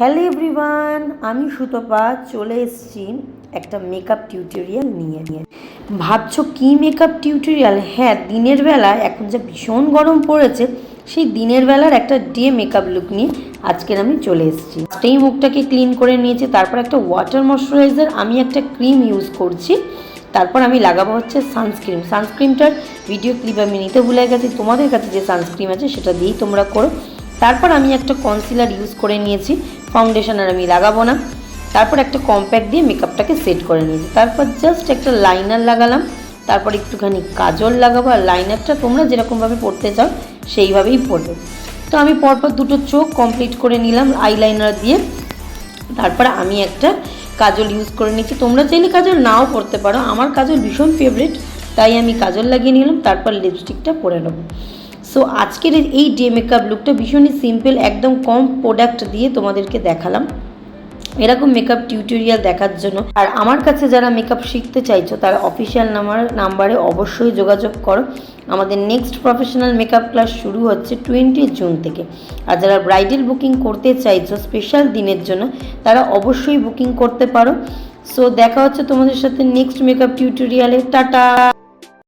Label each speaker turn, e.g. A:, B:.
A: Hello everyone আমি সুতপা, চলে এসেছি একটা মেকআপ টিউটোরিয়াল নিয়ে। নিয়ে ভাবছ কি মেকআপ টিউটোরিয়াল হ্যাঁ দিনের বেলা এখন যা ভীষণ গরম পড়েছে, সেই দিনের বেলার একটা ডে মেকআপ লুক নিয়ে আজকের আমি চলে এসেছি। ফার্স্টেই মুখটাকে ক্লিন করে নিয়েছি, তারপর একটা ওয়াটার ময়শ্চারাইজার আমি একটা ক্রিম ইউজ করছি, তারপর আমি লাগাবো হচ্ছে সানস্ক্রিন সানস্ক্রিনটার ভিডিও ক্লিপ আমি নিতে ভুলে গেছি, তোমাদের কাছে যে সানস্ক্রিন আছে সেটা দিয়েই তোমরা করো। তারপর আমি একটা কনসিলার ইউজ করে নিয়েছি ফাউন্ডেশন আর আমি লাগাবো না। তারপর একটা কম্প্যাক্ট দিয়ে মেকআপটাকে সেট করে নিয়েছি। তারপর জাস্ট একটা লাইনার লাগালাম। তারপর একটুখানি কাজল লাগাবো আর লাইনারটা তোমরা যেরকমভাবে পড়তে চাও, সেইভাবেই পড়বে। তো আমি পরপর দুটো চোখ কমপ্লিট করে নিলাম আইলাইনার দিয়ে। তারপর আমি একটা কাজল ইউজ করে নিচ্ছি। তোমরা চাইলে কাজল নাও পরতে পারো। আমার কাজল ভীষণ ফেভারিট তাই আমি কাজল লাগিয়ে নিলাম। তারপর লিপস্টিকটা পরে নেব। সো আজকের এই ডে মেকআপ লুকটা ভীষণই সিম্পল একদম কম প্রোডাক্ট দিয়ে তোমাদেরকে দেখালাম। এরকম মেকআপ টিউটোরিয়াল দেখার জন্য। আর আমার কাছে যারা মেকআপ শিখতে চাইছো, তারা অফিসিয়াল নাম্বার নাম্বারে অবশ্যই যোগাযোগ করো। আমাদের নেক্সট প্রফেশনাল মেকআপ ক্লাস শুরু হচ্ছে টোয়েন্টি জুন থেকে। আর যারা ব্রাইডাল বুকিং করতে চাইছো স্পেশাল দিনের জন্য, তারা অবশ্যই বুকিং করতে পারো। সো দেখা হচ্ছে তোমাদের সাথে নেক্সট মেকআপ টিউটোরিয়ালে টাটা!